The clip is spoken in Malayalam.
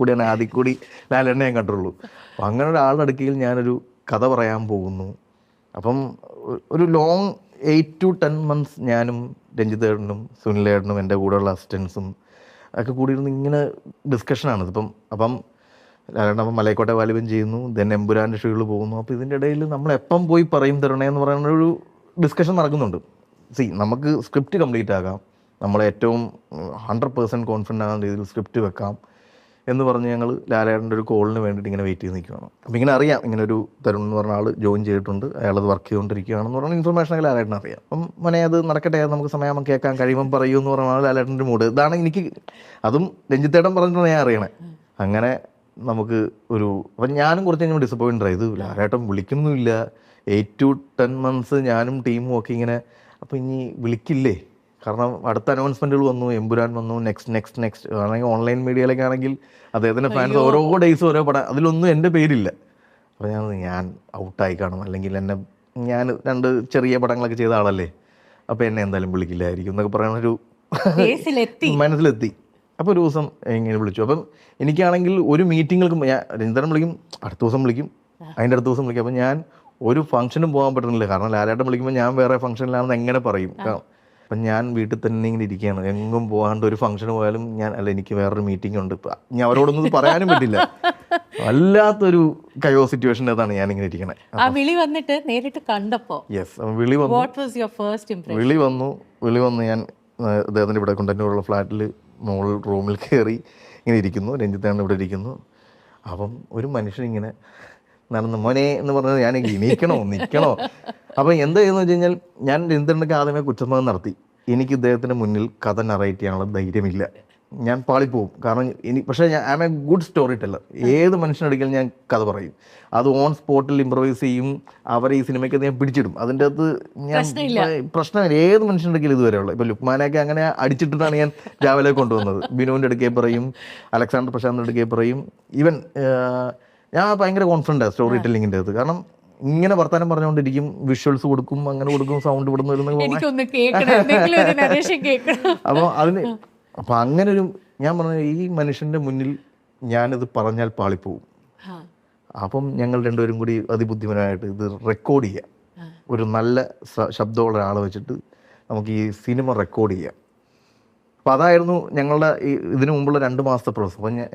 കൂടിയാണ് ആദ്യം കൂടി ലാലണ്ണ ഞാൻ കണ്ടുള്ളൂ അപ്പം അങ്ങനെ ഒരാളുടെ അടുക്കയിൽ ഞാനൊരു കഥ പറയാൻ പോകുന്നു. അപ്പം ഒരു long eight to ten months ഞാനും രഞ്ജിത്തേട്ടനും സുനിലേട്ടനും എന്റെ കൂടെയുള്ള അസിസ്റ്റൻസും ഒക്കെ കൂടി ഇരുന്ന് ഇങ്ങനെ ഡിസ്കഷനാണ് ഇതിപ്പം അപ്പം ലാലേട്ടൻ അപ്പം മലയക്കോട്ടെ വാലിബൻ ചെയ്യുന്നു ദെൻ എമ്പുരാന്റെ ഷൂകൾ പോകുന്നു. അപ്പോൾ ഇതിന്റെ ഇടയിൽ നമ്മൾ എപ്പം പോയി പറയും തരണേ എന്ന് പറയുന്ന ഒരു ഡിസ്കഷൻ നടക്കുന്നുണ്ട്. സി നമുക്ക് സ്ക്രിപ്റ്റ് കംപ്ലീറ്റ് ആകാം. നമ്മൾ ഏറ്റവും ഹൺഡ്രഡ് പേഴ്സന്റ് കോൺഫിഡന്റ് ആകുന്ന രീതിയിൽ സ്ക്രിപ്റ്റ് വെക്കാം. എന്ന് പറഞ്ഞ് ഞങ്ങൾ ലാലേട്ടന്റെ ഒരു കോളിന് വേണ്ടിയിട്ട് ഇങ്ങനെ വെയിറ്റ് ചെയ്ത് നിൽക്കുകയാണ് അപ്പം ഇങ്ങനെ അറിയാം ഇങ്ങനെ ഒരു തരുൺ എന്ന് പറഞ്ഞ ആൾ ജോയിൻ ചെയ്തിട്ടുണ്ട് അയാളത് വർക്ക് ചെയ്തുകൊണ്ടിരിക്കുകയാണെന്ന് പറഞ്ഞ ഇൻഫർമേഷനൊക്കെ ലാലേട്ടൻ അറിയാം. അപ്പം മോനെ അത് നടക്കട്ടെ നമുക്ക് സമയം കേൾക്കാൻ കഴിയുമ്പം പറയൂ എന്ന് പറഞ്ഞാൽ ലാലേട്ടന്റെ മൂഡ് ഇതാണ് എനിക്ക് അതും രഞ്ജിത്തേട്ടൻ പറഞ്ഞിട്ടാണ് ഞാൻ അറിയണേ. അങ്ങനെ നമുക്ക് ഒരു അപ്പം ഞാനും കുറച്ച് കഴിഞ്ഞാൽ ഡിസപ്പോയിന്റ് ആയി. ഇത് ലാലേട്ടൻ വിളിക്കുന്നുമില്ല എയ്റ്റ് ടു ടെൻ മന്ത്സ് ഞാനും ടീമും ഒക്കെ ഇങ്ങനെ അപ്പം ഇനി വിളിക്കില്ലേ? കാരണം അടുത്ത അനൗൺസ്മെന്റുകൾ വന്നു എമ്പുരാൻ വന്നു നെക്സ്റ്റ് നെക്സ്റ്റ് നെക്സ്റ്റ് ആണെങ്കിൽ ഓൺലൈൻ മീഡിയയിലൊക്കെ ആണെങ്കിൽ അദ്ദേഹത്തിന്റെ ഫാൻസ് ഓരോ ഡേയ്സ് ഓരോ പടം. അതിലൊന്നും എന്റെ പേരില്ല. അപ്പോൾ ഞാൻ ഞാൻ ഔട്ടായി കാണും. അല്ലെങ്കിൽ എന്നെ ഞാൻ രണ്ട് ചെറിയ പടങ്ങളൊക്കെ ചെയ്ത ആളല്ലേ. അപ്പോൾ എന്നെ എന്തായാലും വിളിക്കില്ലായിരിക്കും എന്നൊക്കെ പറയുന്ന ഒരു മനസ്സിലെത്തി. അപ്പോൾ ഒരു ദിവസം ഇങ്ങനെ വിളിച്ചു. അപ്പം എനിക്കാണെങ്കിൽ ഒരു മീറ്റിങ്ങൾക്ക് ഞാൻ രഞ്ജിതരം വിളിക്കും അടുത്ത ദിവസം വിളിക്കും അതിന്റെ അടുത്ത ദിവസം വിളിക്കും. അപ്പം ഞാൻ ഒരു ഫംഗ്ഷനും പോകാൻ പറ്റുന്നില്ല. കാരണം ലാലേട്ടൻ വിളിക്കുമ്പോൾ ഞാൻ വേറെ ഫംഗ്ഷനിലാണെന്ന് എങ്ങനെ പറയും? അപ്പം ഞാൻ വീട്ടിൽ തന്നെ ഇങ്ങനെ ഇരിക്കുകയാണ്. എങ്ങും പോകാണ്ട് ഒരു ഫംഗ്ഷന് പോയാലും ഞാൻ അല്ല എനിക്ക് വേറൊരു മീറ്റിംഗ് ഉണ്ട്. ഇപ്പം ഞാൻ അവരോടൊന്നും പറയാനും പറ്റില്ല. വല്ലാത്തൊരു കയോ സിറ്റുവേഷന്റെതാണ് ഞാൻ ഇങ്ങനെ ഇരിക്കണത് ആ വിളി വന്നിട്ട് നേരിട്ട് കണ്ടപ്പോൾ യെസ് വിളി വന്നു. What was your first impression വിളി വന്നു. വിളി വന്ന് ഞാൻ അദ്ദേഹത്തിന്റെ ഇവിടെ കൊണ്ടന്നൂരുള്ള ഫ്ലാറ്റിൽ മുകളിൽ റൂമിൽ കയറി ഇങ്ങനെ ഇരിക്കുന്നു. രഞ്ജിത്താണ് ഇവിടെ ഇരിക്കുന്നു. അപ്പം ഒരു മനുഷ്യൻ ഇങ്ങനെ നടന്ന് മോനെ എന്ന് പറഞ്ഞത് ഞാൻ എണീക്കണോ നിൽക്കണോ അപ്പം എന്താ ചെയ്യുന്നത് വെച്ച് കഴിഞ്ഞാൽ ഞാൻ രഞ്ജിത്തേണ്ടൊക്കെ ആദ്യമേ കുറ്റസമ്മതം നടത്തി. എനിക്ക് ഇദ്ദേഹത്തിന് മുന്നിൽ കഥ നറേറ്റ് ചെയ്യാനുള്ള ധൈര്യമില്ല. ഞാൻ പാളിപ്പോവും. കാരണം ഇനി പക്ഷേ ഞാൻ I M a good story teller ഏത് മനുഷ്യനടുക്കലും ഞാൻ കഥ പറയും. അത് ഓൺ സ്പോട്ടിൽ ഇമ്പ്രവൈസ് ചെയ്യും. അവരെ ഈ സിനിമയ്ക്ക് ഞാൻ പിടിച്ചിടും. അതിന്റെ അകത്ത് ഞാൻ പ്രശ്നമില്ല. ഏത് മനുഷ്യന്റെ ഇതുവരെയുള്ള ഇപ്പം ലുക്മാനെയൊക്കെ അങ്ങനെ അടിച്ചിട്ടിട്ടാണ് ഞാൻ രാവിലെ കൊണ്ടുവന്നത്. ബിനുവിന്റെ അടുക്കേ പറയും. അലക്സാണ്ടർ പ്രശാന്തിന്റെ അടുക്കേ പറയും. ഈവൻ ഞാൻ ഭയങ്കര കോൺഫിഡന്റാണ് സ്റ്റോറി ടെല്ലിങ്ങിന്റെ അകത്ത്. കാരണം ഇങ്ങനെ വർത്താനം പറഞ്ഞുകൊണ്ടിരിക്കും വിഷ്വൽസ് കൊടുക്കും അങ്ങനെ കൊടുക്കും സൗണ്ട് ഇവിടുന്ന് വരുന്ന അപ്പോൾ അതിന് അപ്പോൾ അങ്ങനെ ഒരു ഞാൻ പറഞ്ഞ ഈ മനുഷ്യന്റെ മുന്നിൽ ഞാനിത് പറഞ്ഞാൽ പാളിപ്പോവും. അപ്പം ഞങ്ങൾ രണ്ടുപേരും കൂടി അതിബുദ്ധിമാനായിട്ട് ഇത് റെക്കോർഡ് ചെയ്യാം. ഒരു നല്ല ശബ്ദമുള്ള ഒരാളെ വെച്ചിട്ട് നമുക്ക് ഈ സിനിമ റെക്കോർഡ് ചെയ്യാം. അപ്പോൾ അതായിരുന്നു ഞങ്ങളുടെ ഈ ഇതിനു മുമ്പുള്ള രണ്ട് മാസത്തെ പ്രോസസ് അപ്പം